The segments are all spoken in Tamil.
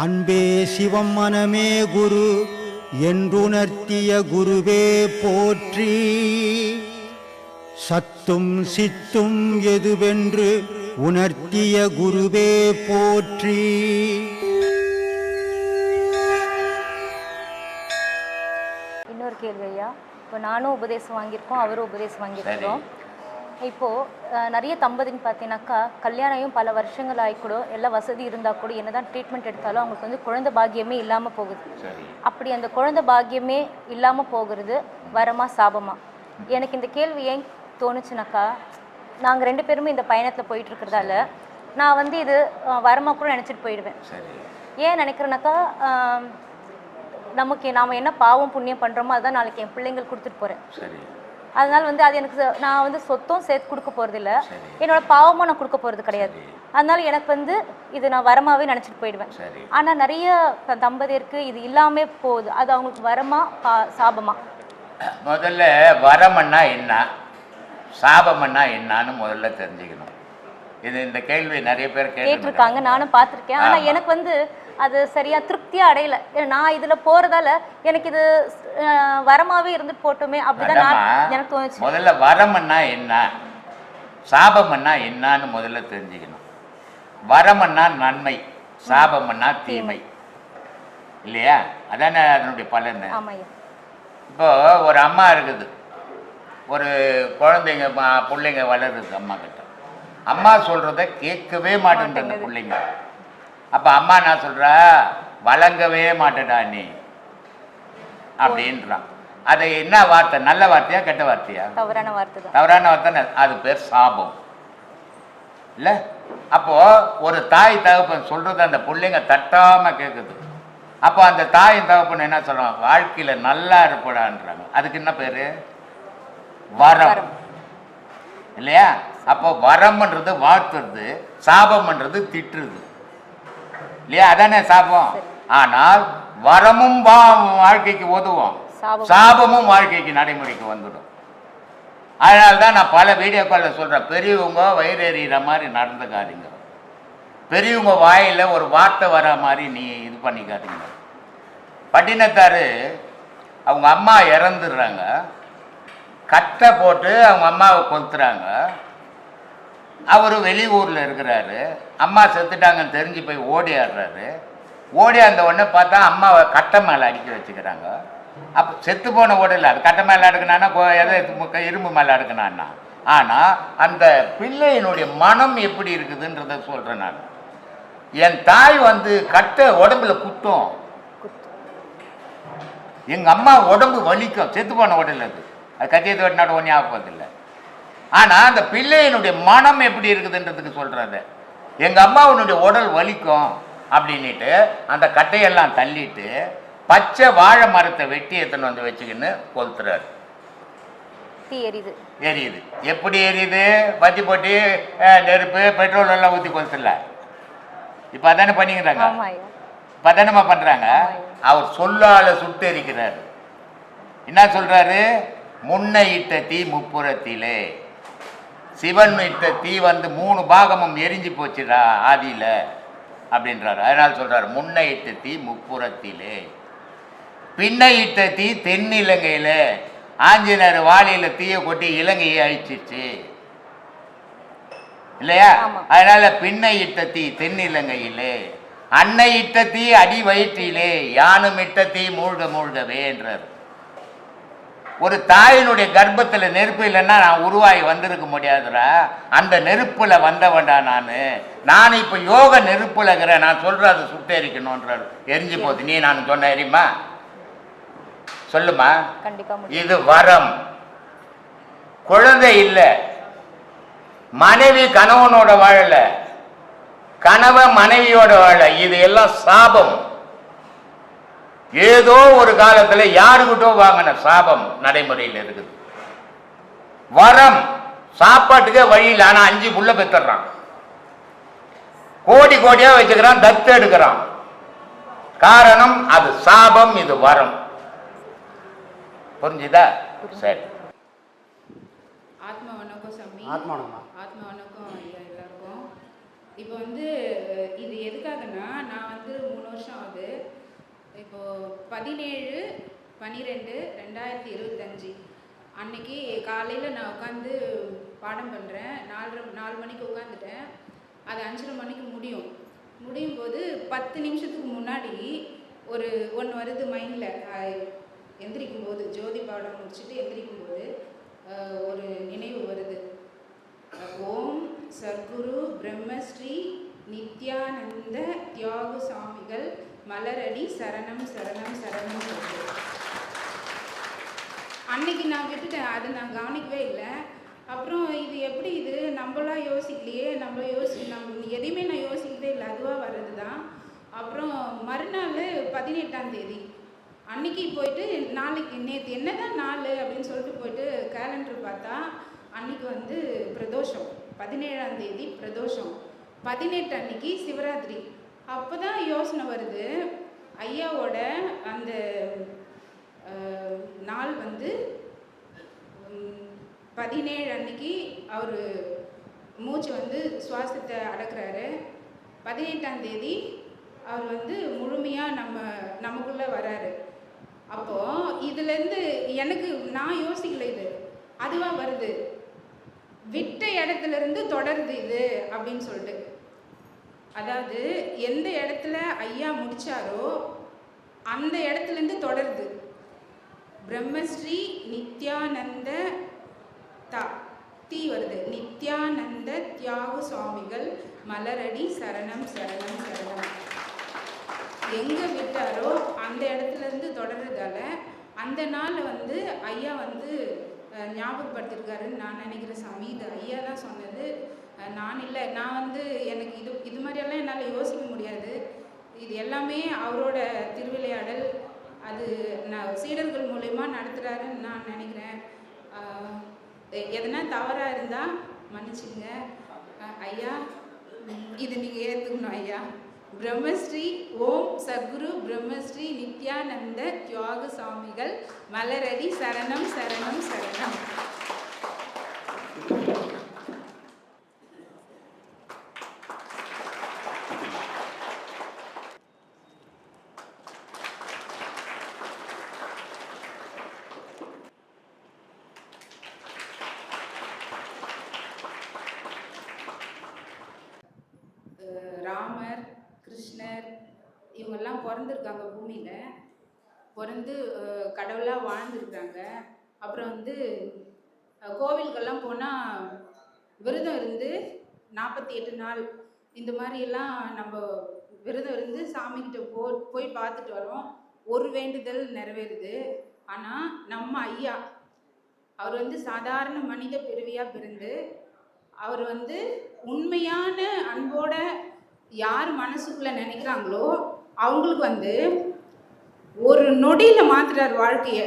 அன்பே சிவம் மனமே குரு என்றுணர்த்திய குருவே போற்றி. சத்தும் சித்தும் எதுவென்று உணர்த்திய குருவே போற்றி. இன்னொரு கேள்வி ஐயா. இப்போ நானும் உபதேசம் வாங்கியிருக்கோம் அவரும் உபதேசம் வாங்கியிருக்கிறோம். இப்போது நிறைய தம்பதின்னு பார்த்தீங்கன்னாக்கா கல்யாணம் பல வருஷங்கள் ஆகிக்கூட எல்லா வசதி இருந்தால் கூட என்னதான் ட்ரீட்மெண்ட் எடுத்தாலும் அவங்களுக்கு வந்து குழந்தை பாக்கியமே இல்லாமல் போகுது. அப்படி அந்த குழந்தை பாக்கியமே இல்லாமல் போகிறது வரமா சாபமா? எனக்கு இந்த கேள்வி ஏன் தோணுச்சுனாக்கா நாங்கள் ரெண்டு பேருமே இந்த பயணத்தில் போயிட்டு இருக்கிறதால நான் வந்து இது அஹ், வரமா கூட நினச்சிட்டு போயிடுவேன். ஏன் நினைக்கிறேனாக்கா நமக்கு நாம் என்ன பாவம் புண்ணியம் பண்ணுறோமோ அதான் நாளைக்கு என் பிள்ளைங்களுக்கு கொடுத்துட்டு போகிறேன் அதனால வந்து அது எனக்கு நான் வந்து சொத்தும் சேர்த்து கொடுக்க போகிறதில்ல. என்னோட பாவமும் நான் கொடுக்க போகிறது கிடையாது. அதனால எனக்கு வந்து இது நான் வரமாவே நினச்சிட்டு போயிடுவேன். ஆனால் நிறைய தம்பதியருக்கு இது இல்லாமே போகுது. அது அவங்களுக்கு வரமா பா சாபமா? முதல்ல வரமன்னா என்ன? சாபமன்னா என்னன்னு முதல்ல தெரிஞ்சுக்கணும். இது இந்த கேள்வி நிறைய பேர் கேட்டு கேட்டிருக்காங்க. நானும் பார்த்துருக்கேன். ஆனால். எனக்கு வந்து அது சரியா திருப்தியா அடையல. நான் இதுல போறதால எனக்கு இது அஹ், வரமாவே இருந்துட்டு போட்டுமே அப்படிதான் நான் எனக்கு தோணுச்சு. முதல்ல வரமன்னா என்ன? சாபமன்னா என்னன்னு முதல்ல தெரிஞ்சுக்கணும். வரமன்னா நன்மை சாபமன்னா தீமை. இல்லையா? அதானே அதனுடைய பலன். இப்போ ஒரு அம்மா இருக்குது. ஒரு குழந்தைங்க பிள்ளைங்க வளருது அம்மா கிட்ட அம்மா சொல்றத கேட்கவே மாட்டேங்குது. அந்த பிள்ளைங்க. அப்ப அம்மா என்ன சொல்றா? வழங்கவே மாட்டேடா நீ. அப்படின்றான். அது என்ன வார்த்தை? நல்ல வார்த்தையா கெட்ட வார்த்தையா? தவறான வார்த்தை தவறான வார்த்தை அது பேர் சாபம். இல்ல? அப்போ ஒரு தாய் தகப்பன் சொல்றது அந்த பிள்ளைங்க தட்டாம கேட்குது அப்போ அந்த தாயின் தகப்பன் என்ன சொல்றாங்க வாழ்க்கையில நல்லா இருப்படான்றாங்க. அதுக்கு என்ன பேரு? வரம். வரம். இல்லையா? அப்போ வரம்ன்றது வாழ்த்துறது சாபம்ன்றது திட்டுறது. இல்லையா? அதானே சாபம். ஆனால் வரமும் வாழ்க்கைக்கு உதவும். சாபம். சாபமும் வாழ்க்கைக்கு நடைமுறைக்கு வந்துடும். அதனால தான் நான் பல வீடியோக்களில் சொல்கிறேன் பெரியவங்க வயிறு எறிகிற மாதிரி நடந்துக்காதீங்க. பெரியவங்க வாயில் ஒரு வார்த்தை வர மாதிரி நீ இது பண்ணிக்காதீங்க. பட்டினத்தார் அவங்க அம்மா இறந்துடுறாங்க. கட்டை போட்டு அவங்க அம்மாவை கொளுத்துறாங்க. அவர் வெளியூரில் இருக்கிறாரு. அம்மா செத்துட்டாங்கன்னு தெரிஞ்சு போய் ஓடி ஆடுறாரு ஓடி அந்த உடனே பார்த்தா அம்மாவை கட்டை மேலே அடிக்க வச்சுக்கிறாங்க. அப்போ செத்து போன ஓடல அது கட்டை மேலே அடுக்கினான்னா எதை இரும்பு மேலே அடுக்கினான்னா. ஆனால் அந்த பிள்ளையினுடைய மனம் எப்படி இருக்குதுன்றத சொல்கிறேன் நான். என் தாய் வந்து கட்டை உடம்புல குத்தும். எங்கள் அம்மா உடம்பு வலிக்கும். செத்து போன உடல் அது. அது கத்தியத்தை வெட்டினாட ஒன்றே ஆகப்போதில்லை ஆனால் அந்த பிள்ளையினுடைய மனம் எப்படி இருக்குதுன்றதுக்கு சொல்கிறது எங்கள் அம்மாவினுடைய உடல் வலிக்கும் அப்படின்னுட்டு அந்த கட்டையெல்லாம் தள்ளிட்டு பச்சை வாழை மரத்தை வெட்டி எடுத்துன்னு வந்து வச்சுக்கின்னு கொளுத்துறாரு. எரியுது. எரியுது. எப்படி எரியுது? பத்தி போட்டு நெருப்பு பெட்ரோல் எல்லாம் ஊற்றி கொளுத்துல இப்போ அதானே பண்ணிக்கிறாங்க? இப்போ அதானேம்மா பண்ணுறாங்க அவர் சொல்லால சுட்டெரிக்கிறார் என்ன சொல்றாரு? முன்னை இட்ட தீ முப்புறத்திலே. சிவன் இட்ட தீ வந்து மூணு பாகமும் எரிஞ்சு போச்சுடா ஆதியில அப்படின்றாரு. அதனால சொல்றாரு முன்னை இட்ட தீ முப்புறத்திலே. பின்னை இட்ட தீ தென்னிலங்கையில. ஆஞ்சநேயர் வாளியில தீயை கொட்டி இலங்கையை அழிச்சிருச்சு. இல்லையா. அதனால பின்னை இட்ட தீ தென்னிலங்கையிலே. அன்னை இட்ட தீ அடி வயிற்றிலே யானும் இட்ட தீ மூழ்க மூழ்கவேன்றார் ஒரு தாயினுடைய கர்ப்பத்துல நெருப்பு இல்லைன்னா நான் உருவாகி வந்திருக்க முடியாதுடா. அந்த நெருப்புல வந்தவன்டா நான். நான் இப்ப யோக நெருப்புல இருக்கிறேன். நான் சொல்றேன் அது சுட்டெரிக்கணுன்றார் எரிஞ்சு போகுது. நீ நான் சொன்ன எரியுமா? சொல்லுமா? இது வரம். குழந்தை இல்லை. மனைவி கணவனோட வாழல. கணவன் மனைவியோட வாழ. இது எல்லாம் சாபம். ஏதோ ஒரு காலத்துல யாருக்கிட்டோ வாங்கின சாபம் நடைமுறையில் இருக்குது. வரம் சாப்பாட்டுக்கே வழி இல்லை ஆனா அஞ்சு புள்ள பெத்துறான். கோடி கோடியா வச்சுக்கிறான் தத்து எடுக்கிறான். காரணம் அது சாபம் இது வரம். புரிஞ்சுதா? சரி. ஆத்மா வணக்கம் சாமி. ஆத்மா. ஆத்மா வணக்கம் ஐயா எல்லாருக்கும். இப்போ வந்து இது எதுக்காகனா நான் வந்து மூணு வருஷம் ஆகுது. இப்போது பதினேழு பன்னிரெண்டு ரெண்டாயிரத்தி இருபத்தஞ்சி. அன்னைக்கு காலையில் நான் உட்காந்து பாடம் பண்ணுறேன் நாலரை நாலு மணிக்கு உட்காந்துட்டேன் அது அஞ்சரை மணிக்கு முடியும். முடியும் போது பத்து நிமிஷத்துக்கு முன்னாடி ஒரு ஒன்று வருது மைண்டில். எந்திரிக்கும் போது ஜோதி பாடம் முடிச்சுட்டு எந்திரிக்கும் போது ஒரு நினைவு வருது. ஓம் சர்க்குரு பிரம்மஸ்ரீ நித்யானந்த தியாகு சாமிகள் மலரடி சரணம் சரணம் சரணம் சொல்லுது. அன்னைக்கு நான் விட்டுட்டேன். அதை நான் கவனிக்கவே இல்லை. அப்புறம் இது எப்படி இது? நம்மளாம் யோசிக்கலையே. நம்ம யோசி நம்ம எதையுமே நான் யோசிக்கவே இல்லை. அதுவாக வர்றது தான் அப்புறம் மறுநாள் பதினெட்டாம் தேதி. அன்னைக்கு போயிட்டு நாளைக்கு நேற்று என்னதான் நாள் அப்படின்னு சொல்லிட்டு போயிட்டு கேலண்டர் பார்த்தா அன்னைக்கு வந்து பிரதோஷம். பதினேழாம் தேதி பிரதோஷம். பதினெட்டு அன்னைக்கு சிவராத்திரி. அப்போ தான் யோசனை வருது. ஐயாவோட அந்த நாள் வந்து பதினேழு அன்னைக்கு அவர் மூச்சு வந்து சுவாசத்தை அடக்குறாரு. பதினெட்டாம் தேதி அவர் வந்து முழுமையாக நம்ம நமக்குள்ளே வராரு. அப்போது இதுலேருந்து எனக்கு நான் யோசிக்கல இது. அதுவாக வருது. விட்ட இடத்துல இருந்து தொடருது இது அப்படின்னு சொல்லிட்டு. அதாவது எந்த இடத்துல ஐயா முடித்தாரோ அந்த இடத்துலேருந்து தொடருது. பிரம்மஸ்ரீ நித்யானந்த தா தீ வருது. நித்யானந்த தியாகு சுவாமிகள் மலரடி சரணம் சரணம் சரணம். எங்கே விட்டாரோ அந்த இடத்துலேருந்து தொடர்றதால அந்த நாள் வந்து ஐயா வந்து ஞாபகப்படுத்திருக்காருன்னு நான் நினைக்கிறேன் சாமி. இது ஐயா தான் சொன்னது. நான் இல்லை. நான் வந்து எனக்கு இது இது மாதிரியெல்லாம் என்னால் யோசிக்க முடியாது. இது எல்லாமே அவரோட திருவிளையாடல். அது நான் சீடர்கள் மூலயமா நடத்துகிறாருன்னு நான் நினைக்கிறேன். எதனா தவறாக இருந்தால் மன்னிச்சுங்க ஐயா இது நீங்கள் ஏற்றுக்கணும் ஐயா. பிரம்மஸ்ரீ ஓம் சத்குரு பிரம்மஸ்ரீ நித்யானந்த தியாக சுவாமிகள் மலரடி சரணம் சரணம் சரணம். பூமியில் பிறந்து கடவுளாக வாழ்ந்துருக்காங்க. அப்புறம் வந்து கோவில்கள்லாம் போனால் விரதம் இருந்து நாற்பத்தி எட்டு நாள் இந்த மாதிரியெல்லாம் நம்ம விரதம் இருந்து சாமிக்கிட்ட போ போய் பார்த்துட்டு வரோம். ஒரு வேண்டுதல் நிறைவேறுது. ஆனால் நம்ம ஐயா அவர் வந்து சாதாரண மனித பிறவியாக பிறந்து அவர் வந்து உண்மையான அன்போட யார் மனசுக்குள்ளே நினைக்கிறாங்களோ அவங்களுக்கு வந்து ஒரு நொடியில் மாத்துறார் வாழ்க்கையை.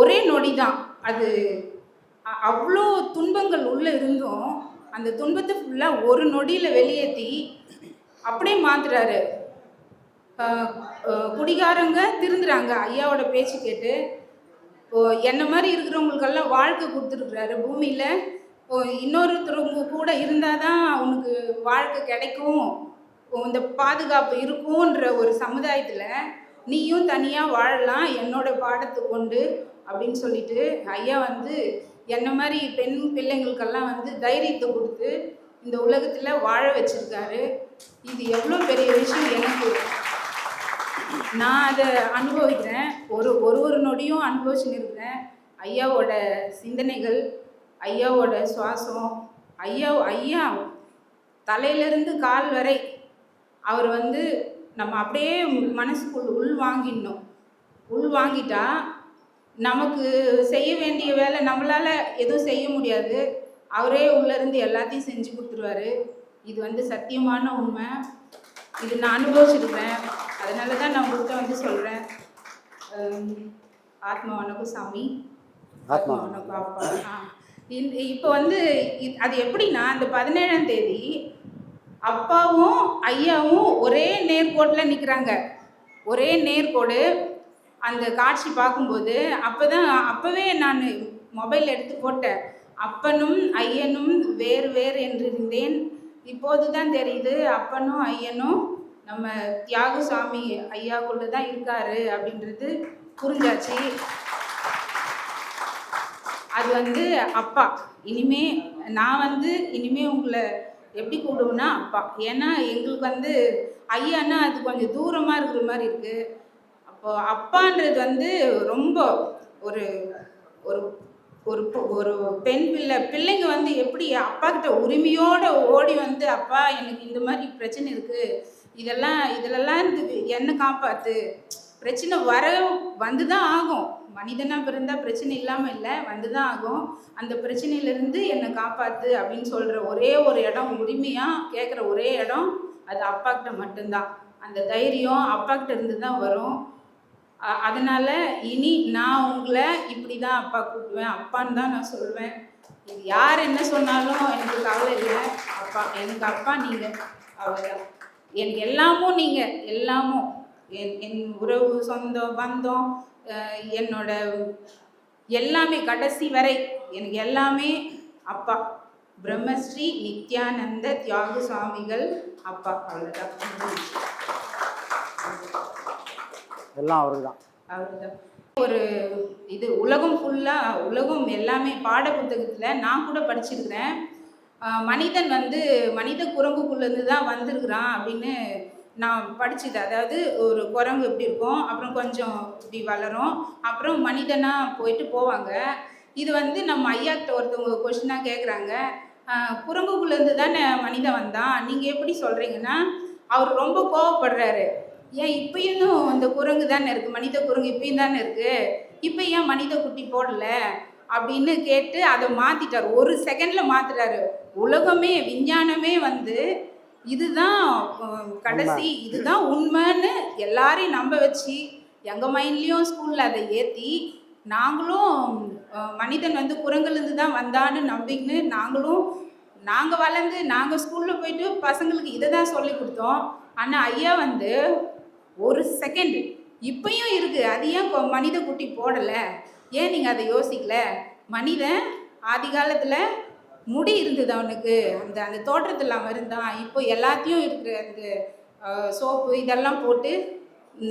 ஒரே நொடி தான் அது அவ்வளோ துன்பங்கள் உள்ளே இருந்தும் அந்த துன்பத்தை ஃபுல்லாக ஒரு நொடியில் வெளியேற்றி அப்படியே மாத்துறாரு. குடிகாரங்க திருந்துறாங்க. ஐயாவோட பேச்சு கேட்டு ஓ என்ன மாதிரி இருக்கிறவங்களுக்கெல்லாம் வாழ்க்கை கொடுத்துருக்குறாரு. பூமியில் ஓ இன்னொருத்தரவங்க கூட இருந்தால் தான் அவனுக்கு வாழ்க்கை கிடைக்கும். இந்த பாதுகாப்பு இருக்கும்ன்ற ஒரு சமுதாயத்தில் நீயும் தனியாக வாழலாம் என்னோட பாடத்தை கொண்டு அப்படின்னு சொல்லிட்டு ஐயா வந்து என்ன மாதிரி பெண் பிள்ளைங்களுக்கெல்லாம் வந்து தைரியத்தை கொடுத்து இந்த உலகத்தில் வாழ வச்சுருக்காரு. இது எவ்வளோ பெரிய விஷயம் எனக்கு. நான் அதை அனுபவிக்கிறேன். ஒரு ஒரு ஒரு நொடியும் அனுபவிச்சுன்னு இருக்கிறேன். ஐயாவோட சிந்தனைகள் ஐயாவோட சுவாசம் ஐயா ஐயா தலையிலேருந்து கால் வரை அவர் வந்து நம்ம அப்படியே மனசுக்குள் உள் வாங்கிடணும் உள் வாங்கிட்டா நமக்கு செய்ய வேண்டிய வேலை நம்மளால் எதுவும் செய்ய முடியாது. அவரே உள்ளேருந்து எல்லாத்தையும் செஞ்சு கொடுத்துருவாரு. இது வந்து சத்தியமான உண்மை. இது நான் அனுபவிச்சிருக்கிறேன். அதனால தான் நான் உங்கள்கிட்ட வந்து சொல்கிறேன் ஆத்மா வணக்கம் சாமி. ஆத்மா. வணக்கம். அப்பா இப்போ வந்து அது எப்படின்னா அந்த பதினேழாம் தேதி அப்பாவும் ஐயாவும் ஒரே நேர்கோட்டில் நிற்கிறாங்க. ஒரே நேர்கோடு. அந்த காட்சி பார்க்கும்போது அப்போ தான் அப்போவே நான் மொபைல் எடுத்து போட்டேன். அப்பனும் ஐயனும் வேறு வேறு என்றிருந்தேன் இப்போது தான் தெரியுது அப்பனும் ஐயனும் நம்ம தியாகசாமி ஐயாக்குள்ள தான் இருக்காரு அப்படின்றது புரிஞ்சாச்சு. அது வந்து அப்பா. இனிமே நான் வந்து இனிமே உங்களை எப்படி கூப்பிடுவேன்னா அப்பா ஏன்னா எங்களுக்கு வந்து ஐயான்னா அது கொஞ்சம் தூரமாக இருக்கிற மாதிரி இருக்குது அப்போது அப்பான்றது வந்து ரொம்ப ஒரு ஒரு ஒரு ஒரு பெண் பிள்ளை பிள்ளைங்க வந்து எப்படி அப்பா கிட்ட ஓடி வந்து அப்பா எனக்கு இந்த மாதிரி பிரச்சனை இருக்குது இதெல்லாம் இதிலெல்லாம் இருந்து என்ன காப்பாற்று பிரச்சனை வர வந்து தான் ஆகும். மனிதனாக பிறந்தால் பிரச்சனை இல்லாமல் இல்லை வந்து தான் ஆகும். அந்த பிரச்சனையிலேருந்து என்னை காப்பாற்று அப்படின்னு சொல்கிற ஒரே ஒரு இடம் உரிமையாக கேட்குற ஒரே இடம் அது அப்பா கிட்ட மட்டும்தான். அந்த தைரியம் அப்பா கிட்ட இருந்து தான் வரும் அதனால் இனி நான் உங்களை இப்படி தான் அப்பா கூப்பிடுவேன் அப்பான்னு தான் நான் சொல்லுவேன் இது யார் என்ன சொன்னாலும் எனக்கு கவலை இல்லை. அப்பா எனக்கு அப்பா நீங்கள் அவ்வளோதான் எனக்கு எல்லாமும் நீங்கள் எல்லாமும். என் என் உறவு சொந்தம் பந்தம் என்னோட எல்லாமே கடைசி வரை எனக்கு எல்லாமே அப்பா. பிரம்மஸ்ரீ நித்யானந்த தியாக சுவாமிகள் அப்பா. அவ்வளோதான் எல்லாம் அவருக்கு தான் அவர்தான். ஒரு இது உலகம் ஃபுல்லாக உலகம் எல்லாமே பாட புத்தகத்தில் நான் கூட படிச்சிருக்கிறேன். மனிதன் வந்து மனித குரங்குக்குள்ளேருந்து தான் வந்திருக்கிறான் அப்படின்னு நான் படிச்சது. அதாவது ஒரு குரங்கு இப்படி இருக்கும் அப்புறம் கொஞ்சம் இப்படி வளரும் அப்புறம் மனிதனாக போயிட்டு போவாங்க. இது வந்து நம்ம ஐயாட்ட ஒருத்தவங்க கொஷினாக கேட்குறாங்க குரங்குக்குள்ளேருந்து தானே மனிதன் வந்தான். நீங்கள் எப்படி சொல்கிறீங்கன்னா அவர் ரொம்ப கோவப்படுறாரு. ஏன் இப்பயும் அந்த குரங்கு தானே இருக்குது மனித குரங்கு இப்பயும் தானே இருக்குது இப்போ ஏன் மனித குட்டி போடல? அப்படின்னு கேட்டு அதை மாற்றிட்டார் ஒரு செகண்டில் மாற்றுறாரு உலகமே விஞ்ஞானமே வந்து இதுதான் கடைசி இதுதான் உண்மைன்னு எல்லாரையும் நம்ப வச்சு எங்கள் மைண்ட்லேயும் ஸ்கூலில் அதை ஏற்றி நாங்களும் மனிதன் வந்து குரங்குலேருந்து தான் வந்தான்னு நம்பிக்கின்னு நாங்களும் நாங்கள் வளர்ந்து நாங்கள் ஸ்கூலில் போயிட்டு பசங்களுக்கு இதை தான் சொல்லி கொடுத்தோம். ஆனால் ஐயா வந்து ஒரு செகண்ட் இப்பயும் இருக்குது அது ஏன் மனித குட்டி போடலை? ஏன் நீங்கள் அதை யோசிக்கல? மனிதன் ஆதி காலத்தில் முடி இருந்தது அவனுக்கு அந்த அந்த தோற்றத்தில் அவன் இருந்தான் இப்போ எல்லாத்தையும் இருக்கிற அந்த சோப்பு இதெல்லாம் போட்டு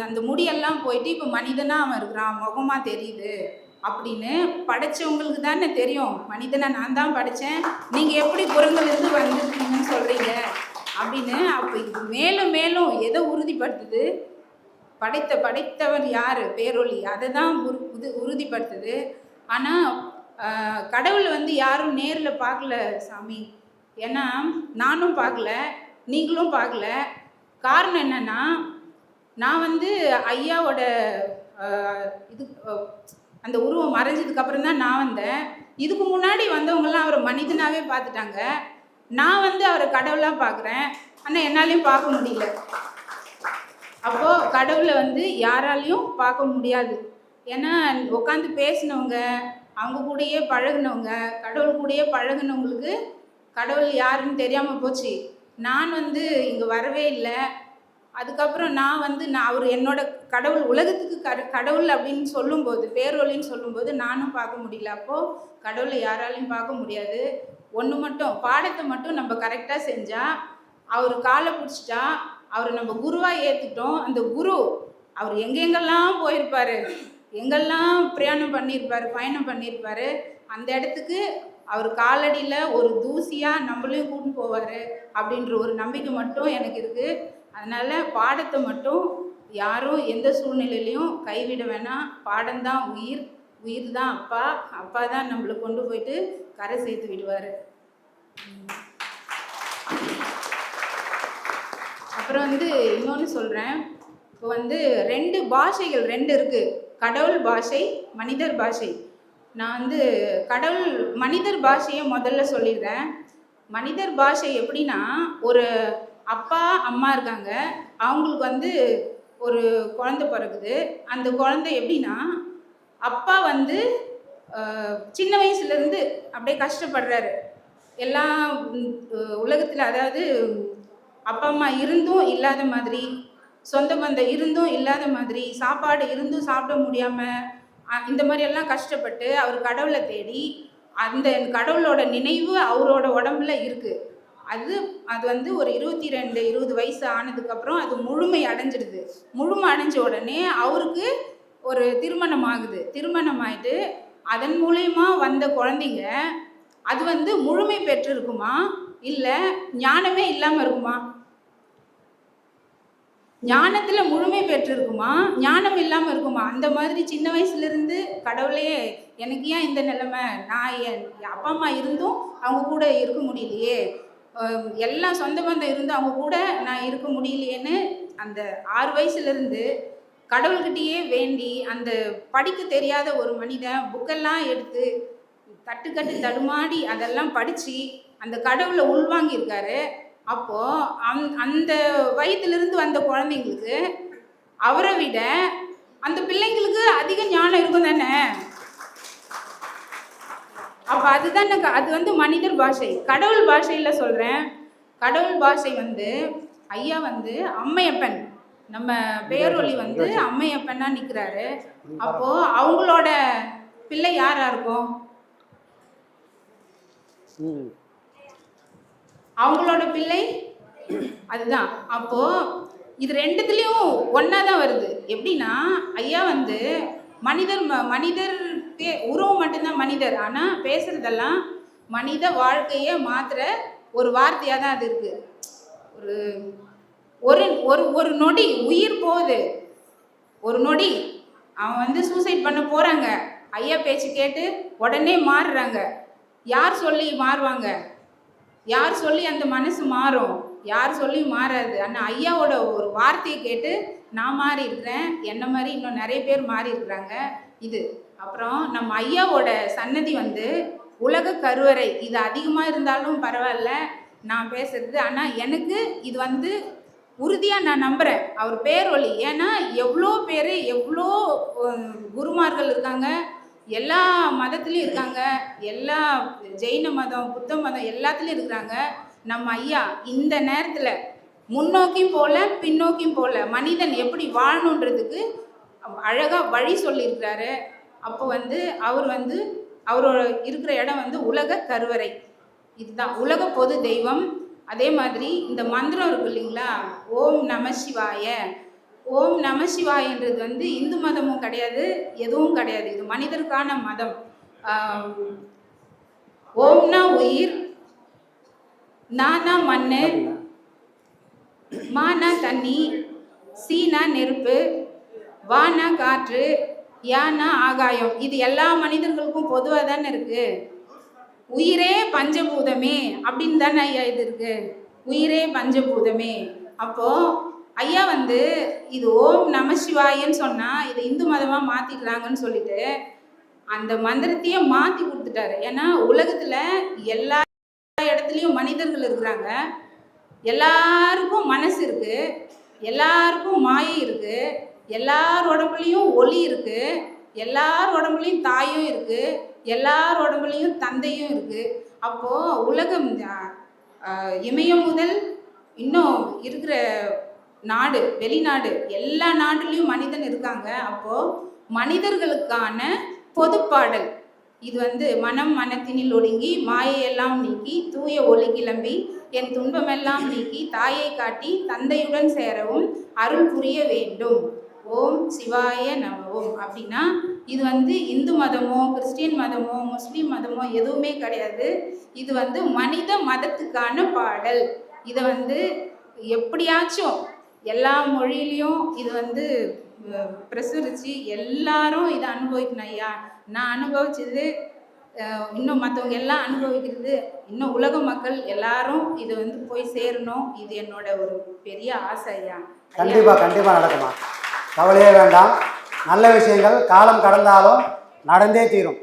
அந்த முடியெல்லாம் போயிட்டு இப்போ மனிதனாக அவன் இருக்கிறான் முகமாக தெரியுது அப்படின்னு படைச்சவங்களுக்கு தானே தெரியும். மனிதனை நான் தான் படைச்சேன். நீங்கள் எப்படி குரங்கிலிருந்து வந்துருக்கீங்கன்னு சொல்கிறீங்க அப்படின்னு அப்போ இது மேலும் மேலும் எதை உறுதிப்படுத்துது? படைத்த படைத்தவர் யார்? பேரொழி அதை தான் உரு உது உறுதிப்படுத்துது. ஆனால் கடவுள் வந்து யாரும் நேரில் பார்க்கல சாமி. ஏன்னா நானும் பார்க்கல நீங்களும் பார்க்கல. காரணம் என்னன்னா நான் வந்து ஐயாவோட இது அந்த உருவம் மறைஞ்சதுக்கப்புறம் தான் நான் வந்தேன். இதுக்கு முன்னாடி வந்தவங்கெல்லாம் அவரை மனிதனாகவே பார்த்துட்டாங்க. நான் வந்து அவரை கடவுளாக பார்க்குறேன். ஆனால் என்னாலையும் பார்க்க முடியல. அப்போது கடவுளை வந்து யாராலையும் பார்க்க முடியாது. ஏன்னா உட்காந்து பேசினவங்க அவங்க கூடயே பழகுனவங்க கடவுள் கூடயே பழகுனவங்களுக்கு கடவுள் யாருன்னு தெரியாமல் போச்சு. நான் வந்து இங்கே வரவே இல்லை. அதுக்கப்புறம் நான் வந்து நான் அவர் என்னோட கடவுள் உலகத்துக்கு கட கடவுள் அப்படின்னு சொல்லும்போது பேரொழின்னு சொல்லும்போது நானும் பார்க்க முடியல. அப்போது கடவுளை யாராலையும் பார்க்க முடியாது. ஒன்று மட்டும் பாடத்தை மட்டும் நம்ம கரெக்டாக செஞ்சால் அவர் காலை பிடிச்சிட்டா அவரை நம்ம குருவாக ஏற்றுட்டோம் அந்த குரு அவர் எங்கெங்கெல்லாம் போயிருப்பார்? எங்கெல்லாம் பிரயாணம் பண்ணியிருப்பார் பயணம் பண்ணியிருப்பார் அந்த இடத்துக்கு அவர் காலடியில் ஒரு தூசியாக நம்மளையும் கூட்டின்னு போவார் அப்படின்ற ஒரு நம்பிக்கை மட்டும் எனக்கு இருக்குது அதனால் பாடத்தை மட்டும் யாரும் எந்த சூழ்நிலையிலையும் கைவிட வேணாம். பாடம்தான் உயிர். உயிர் தான் அப்பா. அப்பா தான் நம்மளை கொண்டு போயிட்டு கரை சேர்த்து விடுவார். அப்புறம் வந்து இன்னொன்று சொல்கிறேன் இப்போ வந்து ரெண்டு பாஷைகள் ரெண்டு இருக்குது கடவுள் பாஷை மனிதர் பாஷை. நான் வந்து கடவுள் மனிதர் பாஷையை முதல்ல சொல்லிடுறேன். மனிதர் பாஷை எப்படின்னா ஒரு அப்பா அம்மா இருக்காங்க. அவங்களுக்கு வந்து ஒரு குழந்தை பிறகுது அந்த குழந்தை எப்படின்னா அப்பா வந்து சின்ன வயசுலேருந்து அப்படியே கஷ்டப்படுறாரு. எல்லாம் உலகத்தில் அதாவது அப்பா அம்மா இருந்தும் இல்லாத மாதிரி சொந்த பந்தம் இருந்தும் இல்லாத மாதிரி சாப்பாடு இருந்தும் சாப்பிட முடியாமல் இந்த மாதிரியெல்லாம் கஷ்டப்பட்டு அவர் கடவுளை தேடி அந்த கடவுளோட நினைவு அவரோட உடம்புல இருக்குது அது அது வந்து ஒரு இருபத்தி ரெண்டு இருபது வயசு ஆனதுக்கப்புறம் அது முழுமை அடைஞ்சிடுது. முழுமை அடைஞ்ச உடனே அவருக்கு ஒரு திருமணம் ஆகுது. திருமணம் ஆயிட்டு அதன் மூலயமா வந்த குழந்தைங்க அது வந்து முழுமை பெற்றிருக்குமா? இல்லை ஞானமே இல்லாமல் இருக்குமா? ஞானத்தில் முழுமை பெற்றிருக்குமா? ஞானம் இல்லாமல் இருக்குமா? அந்த மாதிரி சின்ன வயசுலேருந்து கடவுளே எனக்கு ஏன் இந்த நிலைமை? நான் என் என் அப்பா அம்மா இருந்தும் அவங்க கூட இருக்க முடியலையே. எல்லாம் சொந்த பந்தம் இருந்து அவங்க கூட நான் இருக்க முடியலையேன்னு அந்த ஆறு வயசுலேருந்து கடவுள்கிட்டயே வேண்டி அந்த படிக்க தெரியாத ஒரு மனிதன் புக்கெல்லாம் எடுத்து தட்டுக்கட்டு தடுமாடி அதெல்லாம் படித்து அந்த கடவுளை உள்வாங்கியிருக்காரு. அப்போது அந் அந்த வயதிலிருந்து வந்த குழந்தைங்களுக்கு அவரை விட அந்த பிள்ளைங்களுக்கு அதிக ஞானம் இருக்கும் தானே? அப்போ அதுதான் க- அது வந்து மனிதர் பாஷை. கடவுள் பாஷையில் சொல்கிறேன் கடவுள் பாஷை வந்து ஐயா வந்து அம்மையப்பன். நம்ம பேரொழி வந்து அம்மையப்பன்னா நிற்கிறாரு அப்போது அவங்களோட பிள்ளை யாராக இருக்கும்? அவங்களோட பிள்ளை? அதுதான். அப்போ இது ரெண்டுத்துலேயும் ஒன்றா தான் வருது. எப்படின்னா ஐயா வந்து மனிதர் ம மனிதர் பே உருவம் மட்டும்தான் மனிதர். ஆனால் பேசுகிறதெல்லாம் மனித வாழ்க்கையை மாத்திர ஒரு வார்த்தையாக தான் அது இருக்குது ஒரு ஒரு ஒரு ஒரு நொடி உயிர் போகுது. ஒரு நொடி. அவன் வந்து சூசைட் பண்ண போகிறாங்க ஐயா பேச்சு கேட்டு உடனே மாறுறாங்க. யார் சொல்லி மாறுவாங்க? யார் சொல்லி அந்த மனசு மாறும்? யார் சொல்லி மாறாது? ஆனால் ஐயாவோட ஒரு வார்த்தையை கேட்டு நான் மாறி இருக்கிறேன் என்ன மாதிரி இன்னும் நிறைய பேர் மாறி இருக்கிறாங்க இது. அப்புறம் நம்ம ஐயாவோட சன்னதி வந்து உலக கருவறை. இது அதிகமாக இருந்தாலும் பரவாயில்ல நான் பேசுறது. ஆனால் எனக்கு இது வந்து உறுதியாக நான் நம்புகிறேன் அவர் பேரொழி ஏன்னா எவ்வளோ பேர் எவ்வளோ குருமார்கள் இருக்காங்க. எல்லா மதத்துலேயும் இருக்காங்க. எல்லா ஜெயின மதம் புத்த மதம் எல்லாத்துலேயும் இருக்கிறாங்க. நம்ம ஐயா இந்த நேரத்தில் முன்னோக்கியும் போல பின்னோக்கியும் போல மனிதன் எப்படி வாழணுன்றதுக்கு அழகாக வழி சொல்லியிருக்கிறாரு. அப்போ வந்து அவர் வந்து அவரோட இருக்கிற இடம் வந்து உலக கருவறை. இதுதான். உலக பொது தெய்வம். அதே மாதிரி இந்த மந்திரம் இருக்கு இல்லைங்களா? ஓம் நம சிவாய. ஓம் நம சிவாயன்றது வந்து இந்து மதமும் கிடையாது எதுவும் கிடையாது. இது மனிதருக்கான மதம். ஓம்னா உயிர் நானா மண்ணு மானா தண்ணி சீனா நெருப்பு வானா காற்று யானா ஆகாயம். இது எல்லா மனிதர்களுக்கும் பொதுவாக தானே இருக்கு. உயிரே பஞ்சபூதமே அப்படின்னு தானே ஐயா இது இருக்கு. உயிரே பஞ்சபூதமே. அப்போ ஐயா வந்து இது ஓம் நம சிவாயன்னு சொன்னா இதை இந்து மதமா மாற்றிக்கிறாங்கன்னு சொல்லிட்டு அந்த மந்திரத்தையே மாத்தி கொடுத்துட்டாரு. ஏன்னா உலகத்துல எல்லா இடத்துலையும் மனிதர்கள் இருக்கிறாங்க. எல்லாருக்கும் மனசு இருக்கு. எல்லாருக்கும் மாயை இருக்கு. எல்லார் உடம்புலையும் ஒளி இருக்கு. எல்லார் உடம்புலையும் தாயும் இருக்கு. எல்லார் உடம்புலையும் தந்தையும் இருக்கு. அப்போ உலகம் இமயம் முதல் இன்னும் இருக்கிற நாடு வெளிநாடு எல்லா நாடுலேயும் மனிதன் இருக்காங்க. அப்போது மனிதர்களுக்கான பொதுப்பாடல். இது வந்து மனம் மனத்தினில் ஒடுங்கி மாயையெல்லாம் நீக்கி தூய ஒளி கிளம்பி என் துன்பமெல்லாம் நீக்கி தாயை காட்டி தந்தையுடன் சேரவும் அருள் புரிய வேண்டும். ஓம் சிவாய நம ஓம் அப்படின்னா இது வந்து இந்து மதமோ கிறிஸ்டியன் மதமோ முஸ்லீம் மதமோ எதுவுமே கிடையாது. இது வந்து மனித மதத்துக்கான பாடல். இதை வந்து எப்படியாச்சும் எல்லா மொழியிலையும் இது வந்து அஹ், பிரசுரிச்சு எல்லாரும் இதை அனுபவிக்கணும் ஐயா. நான் அனுபவிச்சது இன்னும் மற்றவங்க எல்லாம் அனுபவிக்கிறது இன்னும் உலக மக்கள் எல்லாரும் இது வந்து போய் சேரணும். இது என்னோட ஒரு பெரிய ஆசை ஐயா. கண்டிப்பாக கண்டிப்பாக நடக்குமா கவலையே வேண்டாம். நல்ல விஷயங்கள் காலம் கடந்தாலும் நடந்தே தீரும்.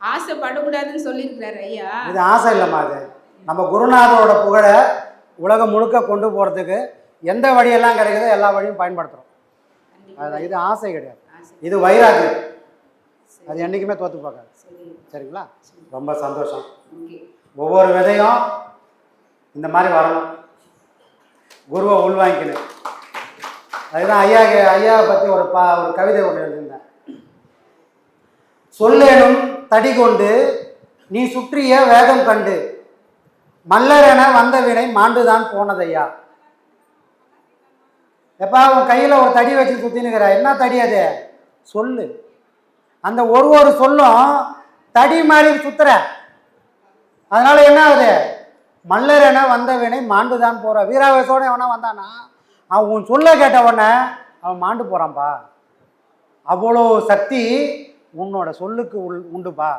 ஆசைப்படக்கூடாதுன்னு சொல்லியிருக்கிறாரு ஐயா. இது ஆசை இல்லைம்மா இது. நம்ம குருநாதரோட புகழை உலகம் முழுக்க கொண்டு போகிறதுக்கு எந்த வழியெல்லாம் கிடைக்குதோ எல்லா வழியும் பயன்படுத்துகிறோம் அது இது ஆசை கிடையாது. இது வைராக்கியம். அது என்றைக்குமே தோற்று பார்க்காது சரிங்களா? ரொம்ப சந்தோஷம். ஒவ்வொரு விதையும் இந்த மாதிரி வரணும். குருவை உள்வாங்கிக்கணும். அதுதான் ஐயா ஐயாவை பற்றி ஒரு பா ஒரு கவிதை ஒன்று எழுதியிருந்தேன். சொல்லேனும் தடி கொண்டு நீ சுற்றிய வேகம் கண்டு மல்லரென வந்த வினை மாண்டுதான் போனதையா? எப்பா உன் கையில் ஒரு தடி வச்சு சுற்றினுக்கிற என்ன தடி அது? சொல்லு. அந்த ஒரு ஒரு சொல்லும் தடி மாதிரி சுற்றுற அதனால் என்ன ஆகுது? மல்லரென வந்தவினை மாண்டு தான் போகிறான் வீராவேசோட எவனா வந்தானா அவன் உன் சொல்ல கேட்ட உடனே அவன் மாண்டு போகிறான்ப்பா அவ்வளோ சக்தி உன்னோட சொல்லுக்கு உள் உண்டுப்பா.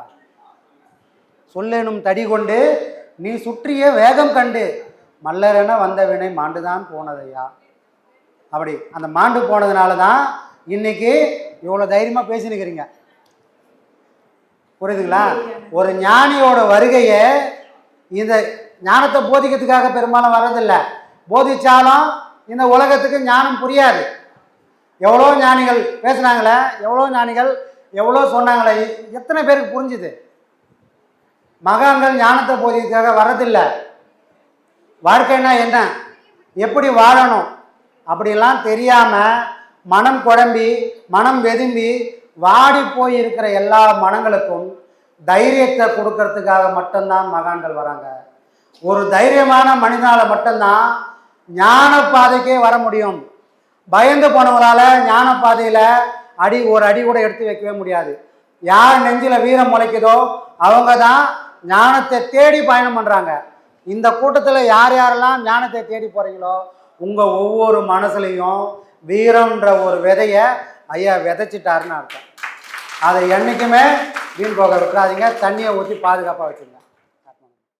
சொல்லேனும் தடி கொண்டு நீ சுற்றிய வேகம் கண்டு மல்லரென வந்தவினை மாண்டுதான் போனதையா? அப்படி அந்த மாண்டு போனதுனால தான் இன்னைக்கு இவ்வளோ தைரியமாக பேசினுக்கிறீங்க. புரியுதுங்களா? ஒரு ஞானியோட வருகையை இந்த ஞானத்தை போதிக்கிறதுக்காக பெரும்பாலும் வர்றதில்லை. போதிச்சாலும் இந்த உலகத்துக்கு ஞானம் புரியாது. எவ்வளோ ஞானிகள் பேசுனாங்களே எவ்வளோ ஞானிகள் எவ்வளோ சொன்னாங்களே எத்தனை பேருக்கு புரிஞ்சுது? மகான்கள் ஞானத்தை போதிக்கிறதுக்காக வர்றதில்லை. வாழ்க்கைன்னா என்ன? எப்படி வாழணும்? அப்படிலாம் தெரியாமல் மனம் குழம்பி மனம் வெதும்பி வாடி போய் இருக்கிற எல்லா மனங்களுக்கும் தைரியத்தை கொடுக்கறதுக்காக மட்டும்தான் மகான்கள் வராங்க. ஒரு தைரியமான மனிதனால் மட்டும்தான் ஞான பாதைக்கே வர முடியும். பயந்து போனவங்களால் ஞான பாதையில் அடி ஒரு அடி கூட எடுத்து வைக்கவே முடியாது. யார் நெஞ்சில் வீரம் முளைக்குதோ அவங்க தான் ஞானத்தை தேடி பயணம் பண்ணுறாங்க இந்த கூட்டத்தில் யார் யாரெல்லாம் ஞானத்தை தேடி போகிறீங்களோ உங்கள் ஒவ்வொரு மனசுலையும் வீரம்ன்ற ஒரு விதையை ஐயா விதைச்சிட்டாருன்னு அர்த்தம். அதை என்றைக்குமே வீண் போக விட்டுறாதீங்க. தண்ணியை ஊற்றி பாதுகாப்பாக வச்சுருங்க